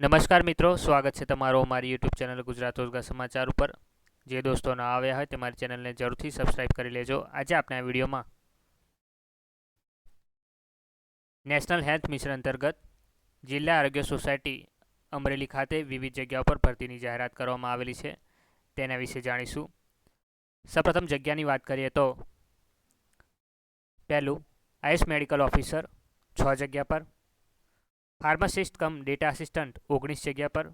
નમસ્કાર મિત્રો, સ્વાગત છે તમારો મારી યુટ્યુબ ચેનલ ગુજરાત રોજગાર સમાચાર ઉપર. જે દોસ્તો ના આવ્યા હોય તે મારી ચેનલને જરૂરથી સબસ્ક્રાઇબ કરી લેજો. આજે આપણે આ વિડીયોમાં નેશનલ હેલ્થ મિશન અંતર્ગત જિલ્લા આરોગ્ય સોસાયટી અમરેલી ખાતે વિવિધ જગ્યાઓ પર ભરતીની જાહેરાત કરવામાં આવેલી છે. તેના વિશે જાણીશું. સૌપ્રથમ જગ્યાની વાત કરીએ તો પહેલું આયુષ મેડિકલ ઓફિસર છ જગ્યા પર ફાર્માસિસ્ટ કમ ડેટા આસિસ્ટન્ટ ઓગણીસ જગ્યા પર.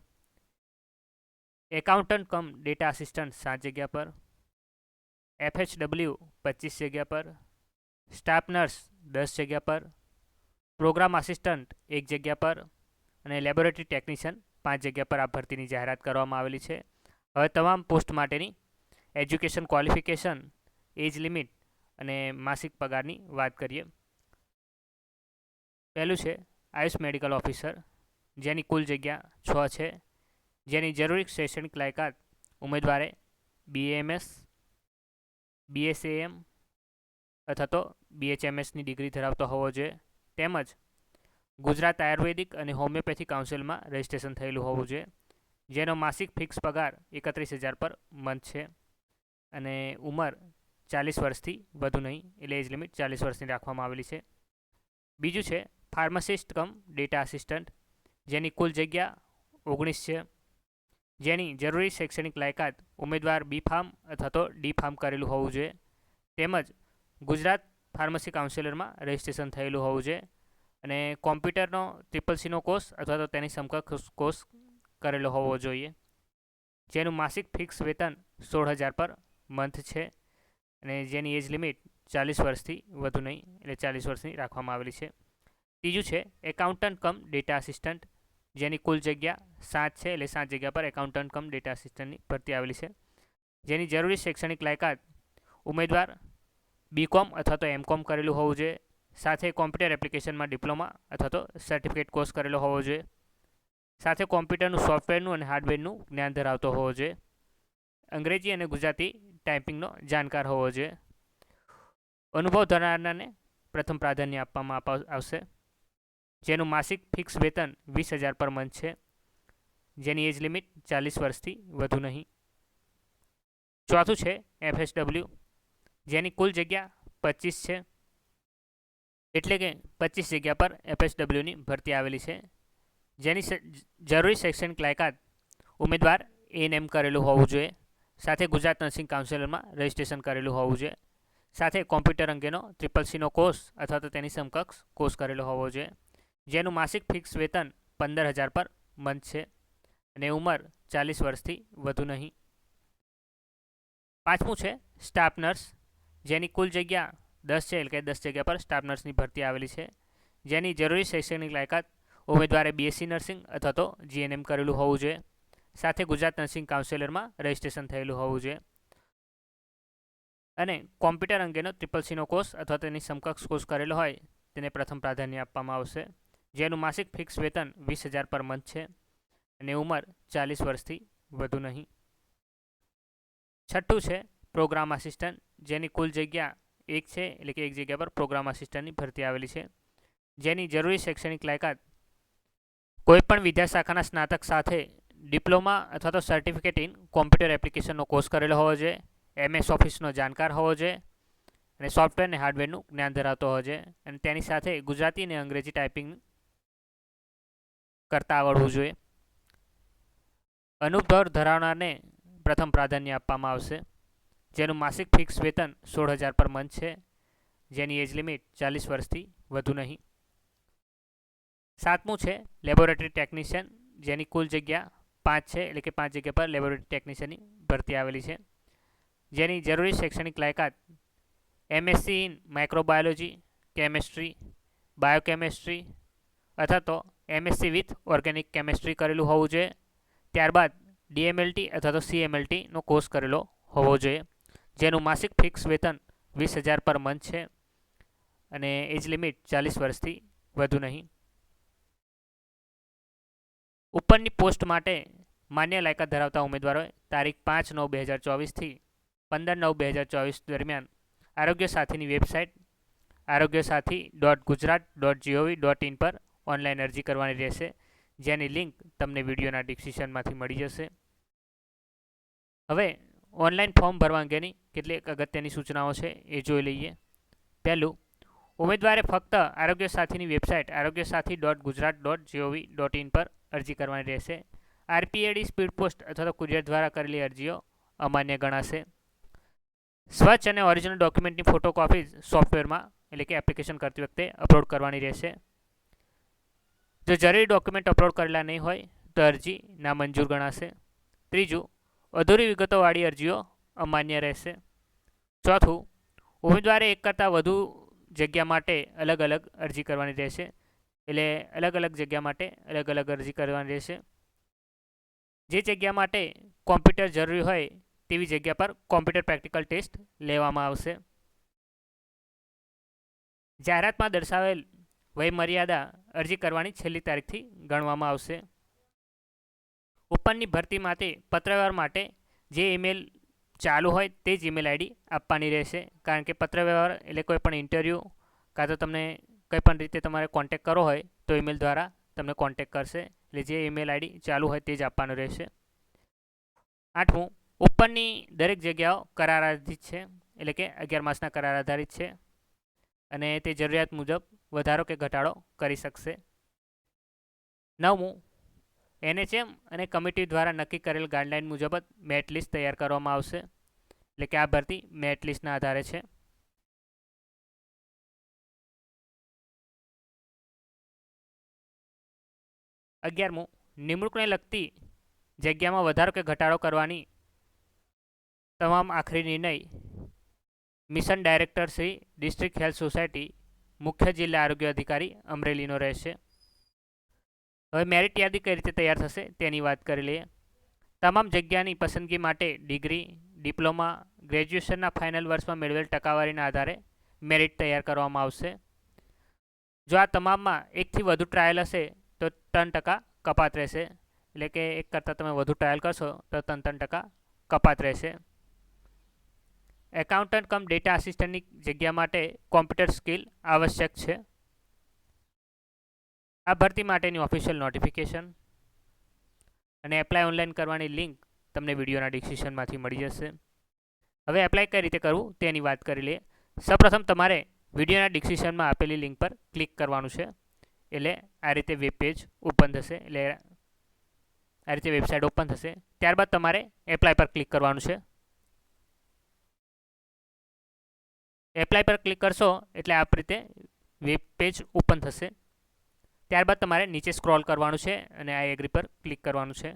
એકાઉન્ટન્ટ કમ ડેટા આસિસ્ટન્ટ સાત જગ્યા પર. એફએચડબલ્યુ પચીસ જગ્યા પર. સ્ટાફ નર્સ દસ જગ્યા પર. પ્રોગ્રામ આસિસ્ટન્ટ એક જગ્યા પર અને લેબોરેટરી ટેકનિશિયન પાંચ જગ્યા પર આ ભરતીની જાહેરાત કરવામાં આવેલી છે. હવે તમામ પોસ્ટ માટેની એજ્યુકેશન ક્વોલિફિકેશન, એજ લિમિટ અને માસિક પગારની વાત કરીએ. પહેલું છે આયુષ મેડિકલ ઓફિસર, જેની કુલ જગ્યા છ છે. જેની જરૂરી શૈક્ષણિક લાયકાત ઉમેદવારે બીએમએસ બીએસએએમ અથવા તો બીએચએમએસની ડિગ્રી ધરાવતો હોવો જોઈએ. તેમજ ગુજરાત આયુર્વેદિક અને હોમિયોપેથી કાઉન્સિલમાં રજિસ્ટ્રેશન થયેલું હોવું જોઈએ, જેનો માસિક ફિક્સ પગાર એકત્રીસ હજાર પર મંથ છે. અને ઉંમર ચાલીસ વર્ષથી વધુ નહીં, એટલે એજ લિમિટ ચાલીસ વર્ષની રાખવામાં આવેલી છે. બીજું છે ફાર્માસિસ્ટ કમ, ડેટા આસિસ્ટન્ટ, જેની કુલ જગ્યા ઓગણીસ છે જેની જરૂરી શૈક્ષણિક લાયકાત ઉમેદવાર બી ફાર્મ અથવા તો ડી ફાર્મ કરેલું હોવું જોઈએ. તેમજ ગુજરાત ફાર્મસી કાઉન્સિલરમાં રજિસ્ટ્રેશન થયેલું હોવું જોઈએ અને કોમ્પ્યુટરનો ટ્રિપલ સીનો કોર્સ અથવા તો તેની સમકક્ષ કોર્સ કરેલો હોવો જોઈએ. જેનું માસિક ફિક્સ વેતન સોળ હજાર પર મંથ છે અને જેની એજ લિમિટ ચાલીસ વર્ષથી વધુ નહીં, એટલે ચાલીસ વર્ષની રાખવામાં આવેલી છે. ત્રીજું છે એકાઉન્ટન્ટ કમ ડેટા આસિસ્ટન્ટ જેની કુલ જગ્યા સાત છે, એટલે સાત જગ્યા પર એકાઉન્ટન્ટ કમ ડેટા આસિસ્ટન્ટની ભરતી આવેલી છે. જેની જરૂરી શૈક્ષણિક લાયકાત ઉમેદવાર બીકોમ અથવા તો એમકોમ કરેલું હોવું જોઈએ. સાથે કોમ્પ્યુટર એપ્લિકેશનમાં ડિપ્લોમા અથવા તો સર્ટિફિકેટ કોર્સ કરેલો હોવો જોઈએ. સાથે કોમ્પ્યુટરનું સોફ્ટવેરનું અને હાર્ડવેરનું જ્ઞાન ધરાવતો હોવો જોઈએ. અંગ્રેજી અને ગુજરાતી ટાઈપિંગનો જાણકાર હોવો જોઈએ. અનુભવ ધરાવનારને પ્રથમ પ્રાધાન્ય આપવામાં આવશે. જેનું માસિક ફિક્સ વેતન વીસ હજાર પર મંથ છે. જેની એજ લિમિટ ચાલીસ વર્ષથી વધુ નહીં. ચોથું છે એફએસડબલ્યુ, જેની કુલ જગ્યા પચીસ છે. એટલે કે પચીસ જગ્યા પર એફએસડબલ્યુની ભરતી આવેલી છે. જેની જરૂરી શૈક્ષણિક લાયકાત ઉમેદવાર એન કરેલું હોવું જોઈએ. સાથે ગુજરાત નર્સિંગ કાઉન્સિલરમાં રજિસ્ટ્રેશન કરેલું હોવું જોઈએ. સાથે કોમ્પ્યુટર અંગેનો ટ્રિપલ સીનો કોર્સ અથવા તો તેની સમકક્ષ કોર્સ કરેલો હોવો જોઈએ. જેનું માસિક ફિક્સ વેતન પંદર હજાર પર મંથ છે અને ઉંમર ચાલીસ વર્ષથી વધુ નહીં. પાંચમું છે સ્ટાફ નર્સ જેની કુલ જગ્યા દસ છે, એટલે કે દસ જગ્યા પર સ્ટાફ નર્સની ભરતી આવેલી છે. જેની જરૂરી શૈક્ષણિક લાયકાત ઉમેદવારે બીએસસી નર્સિંગ અથવા તો જીએનએમ કરેલું હોવું જોઈએ. સાથે ગુજરાત નર્સિંગ કાઉન્સિલરમાં રજિસ્ટ્રેશન થયેલું હોવું જોઈએ. અને કોમ્પ્યુટર અંગેનો ટ્રિપલ સીનો કોર્સ અથવા તેની સમકક્ષ કોર્સ કરેલો હોય તેને પ્રથમ પ્રાધાન્ય આપવામાં આવશે. જેનું માસિક ફિક્સ વેતન વીસ હજાર પર મંથ છે અને ઉંમર ચાલીસ વર્ષથી વધુ નહીં. છઠ્ઠું છે પ્રોગ્રામ આસિસ્ટન્ટ જેની કુલ જગ્યા એક છે એટલે કે એક જગ્યા પર પ્રોગ્રામ આસિસ્ટન્ટની ભરતી આવેલી છે. જેની જરૂરી શૈક્ષણિક લાયકાત કોઈપણ વિદ્યાશાખાના સ્નાતક સાથે ડિપ્લોમા અથવા તો સર્ટિફિકેટ ઇન કોમ્પ્યુટર એપ્લિકેશનનો કોર્સ કરેલો હોવો જોઈએ એમએસ ઓફિસનો જાણકાર હોવો જોઈએ અને સોફ્ટવેર અને હાર્ડવેરનું જ્ઞાન ધરાવતો હોવો જોઈએ અને તેની સાથે ગુજરાતી અને અંગ્રેજી ટાઈપિંગ કરતાં આવડવું જોઈએ. અનુભવ ધરાવનારને પ્રથમ પ્રાધાન્ય આપવામાં આવશે. જેનું માસિક ફિક્સ વેતન સોળ હજાર પર મંથ છે. જેની એજ લિમિટ ચાલીસ વર્ષથી વધુ નહીં. સાતમું છે, લેબોરેટરી ટેકનિશિયન, જેની કુલ જગ્યા પાંચ છે, એટલે કે પાંચ જગ્યા પર લેબોરેટરી ટેકનિશિયનની ભરતી આવેલી છે. જેની જરૂરી શૈક્ષણિક લાયકાત, MSc in microbiology, chemistry, biochemistry, અથવા તો એમએસસી વિથ ઓર્ગેનિક કેમેસ્ટ્રી કરેલું હોવું જોઈએ. ત્યારબાદ ડીએમએલટી અથવા તો સીએમએલટીનો કોર્સ કરેલો હોવો જોઈએ, જેનું માસિક ફિક્સ વેતન વીસ હજાર પર મંથ છે અને એજ લિમિટ ચાલીસ વર્ષથી વધુ નહીં. ઉપરની પોસ્ટ માટે માન્ય લાયકાત ધરાવતા ઉમેદવારોએ તારીખ પાંચ નવ બે હજાર ચોવીસથી પંદર નવ બે હજાર ચોવીસ દરમિયાન આરોગ્ય સાથીની website, Arogya Sathi dot Gujarat dot G O V dot in પર ઓનલાઈન અરજી કરવાની રહેશે. જેની લિંક તમને વિડીયોના ડિસ્ક્રિપ્શનમાંથી મળી જશે. હવે ઓનલાઈન ફોર્મ ભરવા અંગેની કેટલીક અગત્યની સૂચનાઓ છે એ જોઈ લઈએ. પહેલું, ઉમેદવારે ફક્ત આરોગ્ય સાથીની website Arogya Sathi dot Gujarat dot G O V dot in પર અરજી કરવાની રહેશે. આરપીએડી સ્પીડ પોસ્ટ અથવા તો કુરિયર દ્વારા કરેલી અરજીઓ અમાન્ય ગણાશે. સ્વચ્છ અને ઓરિજિનલ ડોક્યુમેન્ટની ફોટોકોપીઝ સોફ્ટવેરમાં એટલે કે એપ્લિકેશન કરતી વખતે અપલોડ કરવાની રહેશે. જો જરૂરી ડોક્યુમેન્ટ અપલોડ કરેલા નહીં હોય, તો અરજી નામંજૂર ગણાશે. ત્રીજું, અધૂરી વિગતોવાળી અરજીઓ અમાન્ય રહેશે. ચોથું, ઉમેદવારે એક કરતાં વધુ જગ્યા માટે અલગ અલગ અરજી કરવાની રહેશે. એટલે અલગ અલગ જગ્યા માટે અલગ અલગ અરજી કરવાની રહેશે. જે જગ્યા માટે કોમ્પ્યુટર જરૂરી હોય, તેવી જગ્યા પર કોમ્પ્યુટર પ્રેક્ટિકલ ટેસ્ટ લેવામાં આવશે. જાહેરાતમાં દર્શાવેલ વયમર્યાદા અરજી કરવાની છેલ્લી તારીખથી ગણવામાં આવશે. ઉપરની ભરતી માટે પત્રવ્યવહાર માટે જે ઈમેલ ચાલુ હોય તે જ ઈમેલ આઈડી આપવાની રહેશે. કારણ કે પત્રવ્યવહાર એટલે કોઈ પણ ઇન્ટરવ્યૂ કાં તો તમને કંઈ પણ રીતે તમારે કોન્ટેક કરવો હોય તો ઈમેલ દ્વારા તમને કોન્ટેક કરશે. એટલે જે ઈમેલ આઈડી ચાલુ હોય તે જ આપવાનું રહેશે. આઠમું, ઉપરની દરેક જગ્યાઓ કરાર આધારિત છે. એટલે કે અગિયાર માસના કરાર આધારિત છે. અને તે જરૂરિયાત મુજબ વધારો કે ઘટાડો કરી શકશે. નવમું, એનએચએમ અને કમિટી દ્વારા નક્કી કરેલ ગાઈડલાઇન મુજબ જ મેટ લિસ્ટ તૈયાર કરવામાં આવશે. એટલે કે આ ભરતી મેટ લિસ્ટના આધારે છે. અગિયારમું, નિમણૂકને લગતી જગ્યામાં વધારો કે ઘટાડો કરવાની તમામ આખરી નિર્ણય mission director Shri district health society મુખ્ય જિલ્લા આરોગ્ય અધિકારી અમરેલીનો રહેશે. હવે મેરિટ યાદી કઈ રીતે તૈયાર થશે તેની વાત કરી લઈએ. તમામ જગ્યાની પસંદગી માટે ડિગ્રી, ડિપ્લોમા, ગ્રેજ્યુએશનના ફાઇનલ વર્ષમાં મેળવેલ ટકાવારીના આધારે મેરિટ તૈયાર કરવામાં આવશે. જો આ તમામમાં એકથી વધુ ટ્રાયલ હશે, તો ત્રણ ટકા કપાત રહેશે. એટલે કે એક કરતાં તમે વધુ ટ્રાયલ કરશો, તો ત્રણ ત્રણ ટકા કપાત રહેશે. એકાઉન્ટન્ટ કમ ડેટા આસિસ્ટન્ટની જગ્યા માટે કોમ્પ્યુટર સ્કિલ આવશ્યક છે. આ ભરતી માટેની ઓફિશિયલ નોટિફિકેશન અને એપ્લાય ઓનલાઈન કરવાની લિંક તમને વિડીયોના ડિસ્ક્રિપ્શનમાંથી મળી જશે. હવે એપ્લાય કઈ રીતે કરવું તેની વાત કરી લઈએ. સૌપ્રથમ તમારે વિડીયોના ડિસ્ક્રિપ્શનમાં આપેલી લિંક પર ક્લિક કરવાનું છે. એટલે આ રીતે વેબ પેજ ઓપન થશે. એટલે આ રીતે વેબસાઇટ ઓપન થશે. ત્યારબાદ તમારે એપ્લાય પર ક્લિક કરવાનું છે. એપ્લાય પર ક્લિક કરશો, એટલે આ રીતે વેબ પેજ ઓપન થશે. ત્યારબાદ તમારે નીચે સ્ક્રોલ કરવાનું છે અને આ એગ્રી પર ક્લિક કરવાનું છે.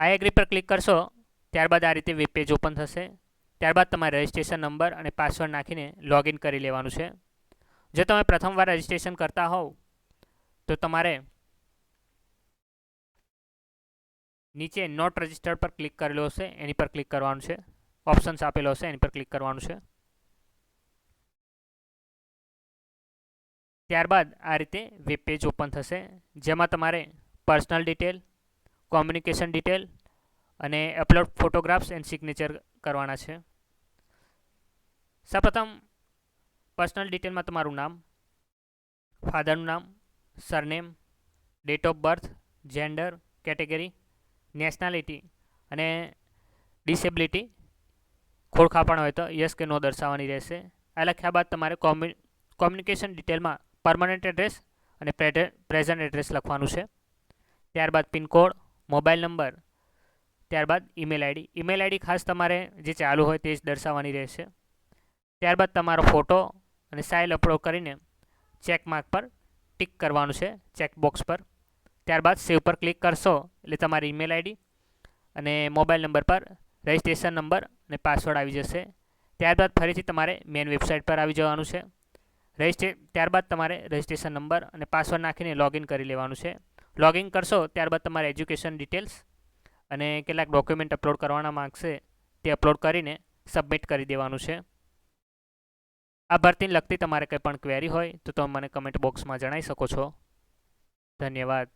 આ એગ્રી પર ક્લિક કરશો, ત્યારબાદ આ રીતે વેબ પેજ ઓપન થશે. ત્યારબાદ તમારે રજિસ્ટ્રેશન નંબર અને પાસવર્ડ નાખીને લોગિન કરી લેવાનું છે. જો તમે પ્રથમવાર રજિસ્ટ્રેશન કરતા હોવ, તો તમારે નીચે નોટ રજિસ્ટર્ડ પર ક્લિક કરેલો હશે, એની પર ક્લિક કરવાનું છે. ઓપ્શન્સ આપેલો હશે, એની પર ક્લિક કરવાનું છે. ત્યારબાદ આ રીતે વેબ પેજ ઓપન થશે, જેમાં તમારે પર્સનલ ડિટેલ કોમ્યુનિકેશન ડિટેલ અને અપલોડ ફોટોગ્રાફ્સ એન્ડ સિગ્નેચર કરવાના છે. સૌપ્રથમ પર્સનલ ડિટેલમાં તમારું નામ, ફાધરનું નામ, surname, date of birth, gender, category, nationality અને ડિસેબિલિટી. ખોડખાપણ હોય તો યસ કે નો દર્શાવવાની રહેશે. આ લખ્યા બાદ તમારે કોમ્યુનિકેશન ડિટેલમાં પરમનન્ટ એડ્રેસ અને પ્રેઝન્ટ એડ્રેસ લખવાનું છે. ત્યારબાદ પિનકોડ, મોબાઈલ નંબર, ત્યારબાદ ઈમેલ આઈડી. ઈમેલ આઈડી ખાસ તમારે જે ચાલુ હોય તે જ દર્શાવવાની રહેશે. ત્યારબાદ તમારો ફોટો અને સાઇલ અપલોડ કરીને ચેક માર્ક પર ટિક કરવાનું છે ચેક બોક્સ પર. ત્યારબાદ સેવ પર ક્લિક કરશો એટલે તમારી ઈમેલ આઈડી અને મોબાઈલ નંબર પર રજિસ્ટ્રેશન નંબર અને પાસવર્ડ આવી જશે. ત્યારબાદ ફરીથી તમારે મેન વેબસાઇટ પર આવી જવાનું છે. રજિસ્ટ્રે ત્યારબાદ તમારે રજિસ્ટ્રેશન નંબર અને પાસવર્ડ નાખીને લોગિન કરી લેવાનું છે. લોગિન કરશો ત્યારબાદ તમારે એજ્યુકેશન ડિટેલ્સ અને કેટલાક ડોક્યુમેન્ટ અપલોડ કરવાના માગશે તે અપલોડ કરીને સબમિટ કરી દેવાનું છે. આ ભરતીને લગતી તમારે કંઈ પણ ક્વેરી હોય તો તમે મને કમેન્ટ બોક્સમાં જણાવી શકો છો. ધન્યવાદ.